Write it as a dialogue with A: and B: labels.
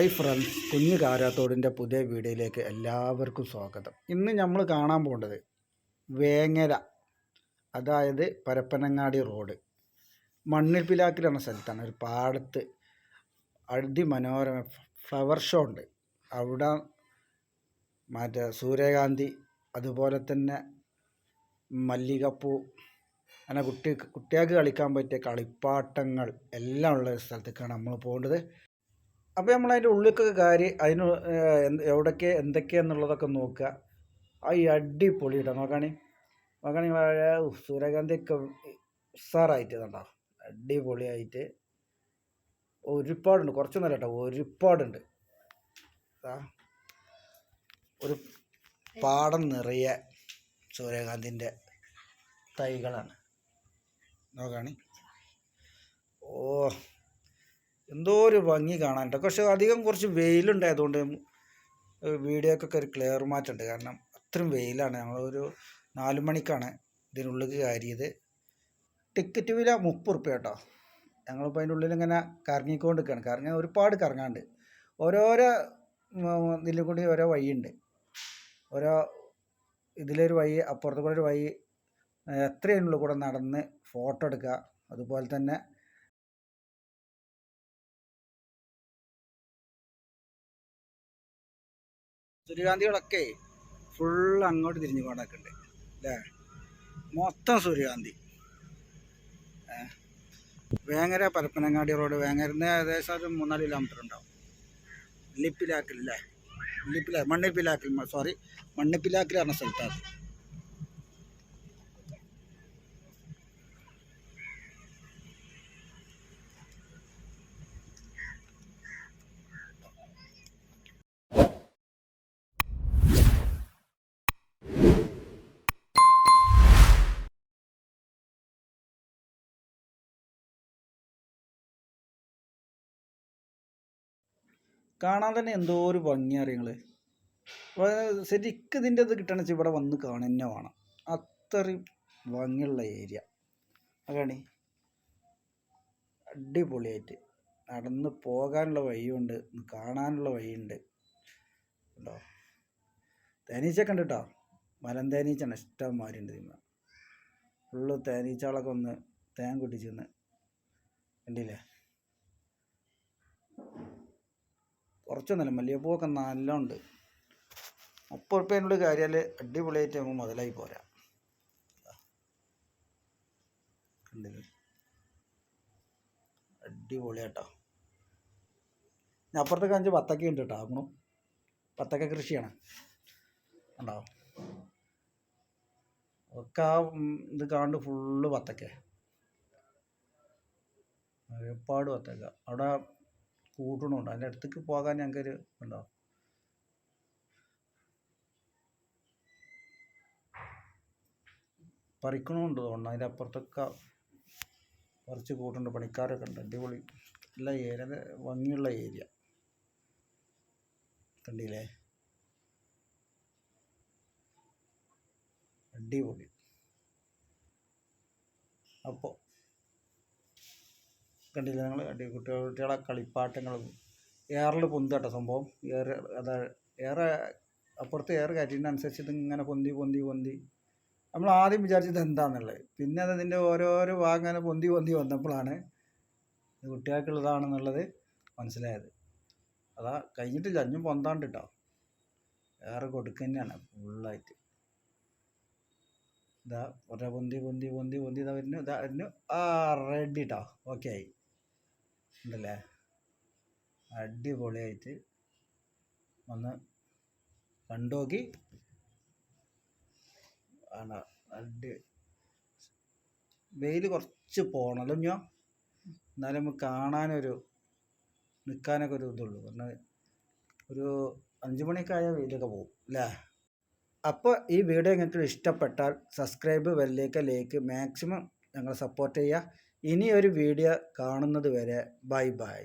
A: Hi friends കുഞ്ഞു കാരാത്തോടിന്റെ പുതിയ വീഡിയോയിലേക്ക് എല്ലാവർക്കും സ്വാഗതം. ഇന്ന് നമ്മൾ കാണാൻ പോകേണ്ടത് വേങ്ങര അതായത് പരപ്പനങ്ങാടി റോഡ്. മണ്ണിൽ പിലാക്കിൽ എന്ന സ്ഥലത്താണ്. ഒരു പാടത്ത് അതിമനോരമ ഫ്ലവർ ഷോ ഉണ്ട്. അവിടെ മറ്റേ സൂര്യകാന്തി അതുപോലെ തന്നെ മല്ലികപ്പൂ അങ്ങനെ കുട്ടി കുട്ടികൾക്ക് കളിക്കാൻ പറ്റിയ കളിപ്പാട്ടങ്ങൾ എല്ലാം ഉള്ള സ്ഥലത്തേക്കാണ് നമ്മൾ പോകേണ്ടത്. അപ്പോൾ നമ്മൾ അതിന്റെ ഉള്ളിലേക്കൊക്കെ കയറി അതിന് എവിടൊക്കെ എന്തൊക്കെയാന്നുള്ളതൊക്കെ നോക്കുക. ആ ഈ അടിപൊളി കേട്ടോ നോക്കാണി നോക്കാണി സൂര്യകാന്തിയൊക്കെ ഉഷാറായിട്ട് കണ്ടോ. അടിപൊളിയായിട്ട്. ഒരുപാടുണ്ട്. കുറച്ചൊന്നുമല്ല കേട്ടോ ഒരുപാടുണ്ട്. ഒരു പാടം നിറയെ സൂര്യകാന്തിന്റെ തൈകളാണ്. നോക്കാണി. എന്തോ ഒരു ഭംഗി കാണാനുണ്ട്. പക്ഷെ അധികം കുറച്ച് വെയിലുണ്ടായതുകൊണ്ട് വീഡിയോക്കൊക്കെ ഒരു ക്ലിയർ മാറ്റുണ്ട് കാരണം അത്രയും വെയിലാണ്. ഞങ്ങളൊരു നാല് മണിക്കാണ് ഇതിനുള്ളിൽ കയറിയത്. ടിക്കറ്റ് വില മുപ്പത് റുപ്യ കേട്ടോ. ഞങ്ങളിപ്പോൾ അതിന്റെ ഉള്ളിൽ ഇങ്ങനെ കറങ്ങിക്കൊണ്ട് നിൽക്കുകയാണ് കറങ്ങാൻ ഒരുപാട് കറങ്ങാണ്ട് ഓരോരോ ഇതിലും കൂടി ഓരോ വഴിയുണ്ട്. ഓരോ ഇതിലൊരു വഴി അപ്പുറത്ത് കൂടെ ഒരു വഴി എത്രയുള്ളിൽ കൂടെ നടന്ന് ഫോട്ടോ എടുക്കുക. അതുപോലെ തന്നെ സൂര്യകാന്തികളൊക്കെ ഫുൾ അങ്ങോട്ട് തിരിഞ്ഞു കൊണ്ടൊക്കെയുണ്ട് അല്ലേ മൊത്തം സൂര്യകാന്തി. വേങ്ങര പരപ്പനങ്ങാടി റോഡ് വേങ്ങരന്ന് ഏകദേശം ഒരു മൂന്നാൽ കിലോമീറ്റർ ഉണ്ടാവും. ലിപ്പിലാക്കിൽ അല്ലേ ലിപ്പില മണ്ണിപ്പിലാക്കിൽ സോറി മണ്ണിപ്പിലാക്കിൽ പറഞ്ഞ സ്ഥലത്താണ്. കാണാൻ തന്നെ എന്തോ ഒരു ഭംഗി അറിയങ്ങൾ ശരിക്കും ഇതിന്റെ ഇത് കിട്ടണ വെച്ചാൽ ഇവിടെ വന്ന് കാണുന്നെ വേണം അത്രയും ഭംഗിയുള്ള ഏരിയ. അതാണ് അടിപൊളിയായിട്ട് നടന്ന് പോകാനുള്ള വഴിയുണ്ട് കാണാനുള്ള വഴിയുണ്ട്. ഉണ്ടോ തേനീച്ചൊക്കെ ഉണ്ട് കേട്ടോ. മലം തേനീച്ചാണ് ഉണ്ട് ഇതിന്മേൽ ഫുള്ള് തേനീച്ചകളൊക്കെ ഒന്ന് തേൻ കുട്ടിച്ചെന്ന് കണ്ടില്ലേ? കുറച്ചൊന്നുമല്ല മല്ലികപ്പൂവൊക്കെ നല്ല ഉണ്ട് മുപ്പത് റുപ്യേനുള്ള കാര്യാൽ അടിപൊളിയായിട്ട് നമുക്ക് മുതലായി പോരാ. അടിപൊളിയാട്ടോ. ഞാൻ അപ്പുറത്തേക്ക് അഞ്ച് വത്തക്ക ഉണ്ട് കേട്ടോ ആകണം വത്തക്ക കൃഷിയാണ്. ഉണ്ടാവും ഒക്കെ ആ ഇത് കാണ്ട് ഫുള്ള് വത്തക്ക. ഒരുപാട് വത്തക്ക. അവിടെ കൂട്ടണുണ്ട് അതിന്റെ അടുത്തേക്ക് പോകാൻ ഞങ്ങൾക്കൊരു ഉണ്ടോ? പറിക്കണമുണ്ട് തോന്നുന്നു. അതിന്റെ അപ്പുറത്തൊക്കെ പറിച്ച് കൂട്ടുണ്ട് പണിക്കാരൊക്കെ ഉണ്ട്. അടിപൊളി നല്ല ഏരിയ. ഭംഗിയുള്ള ഏരിയ. കണ്ടില്ലേ? അടിപൊളി. അപ്പോൾ കണ്ടില്ലേ നിങ്ങൾ? അടി കുട്ടികളെ കളിപ്പാട്ടങ്ങളും. ഏറിൽ പൊന്താട്ടോ സംഭവം. എയർ അതാ ഏറെ അപ്പുറത്ത് എയർ കയറ്റിനനുസരിച്ച് ഇതിങ്ങനെ പൊന്തി പൊന്തി പൊന്തി. നമ്മൾ ആദ്യം വിചാരിച്ചത് എന്താണെന്നുള്ളത് പിന്നെ അത് അതിന്റെ ഓരോരോ ഭാഗം ഇങ്ങനെ പൊന്തി പൊന്തി വന്നപ്പോഴാണ് ഇത് കുട്ടികൾക്കുള്ളതാണെന്നുള്ളത് മനസ്സിലായത്. അതാ കഴിഞ്ഞിട്ടില്ല അഞ്ഞും പൊന്താണ്ട് കേട്ടോ. ഏറെ കൊടുക്കുക തന്നെയാണ് ഫുള്ളായിട്ട്. ഇതാ കുറേ പൊന്തി പൊന്തി പൊന്തി പൊന്തി ഇതാ വരുന്നു ഇതാ വരുന്നു. ആ റെഡി കേട്ടോ ഓക്കെ ആയി. ഉണ്ടല്ലേ? അടിപൊളിയായിട്ട് ഒന്ന് കണ്ടു നോക്കി ആണ്? അടി വെയിൽ കുറച്ച് പോകണമല്ലോ ഞാൻ എന്നാലും നമുക്ക് കാണാനൊരു നിൽക്കാനൊക്കെ ഒരു ഇതുള്ളൂ. കാരണം ഒരു അഞ്ച് മണിയൊക്കെ ആയാൽ വെയിലൊക്കെ പോകും അല്ലേ? അപ്പോൾ ഈ വീഡിയോ നിങ്ങൾക്ക് ഇഷ്ടപ്പെട്ടാൽ സബ്സ്ക്രൈബ് വെല്ലേക്ക് ലേക്ക് മാക്സിമം ഞങ്ങൾ സപ്പോർട്ട് ചെയ്യുക. ഇനി ഒരു വീഡിയോ കാണുന്നത് വരെ ബൈ ബൈ.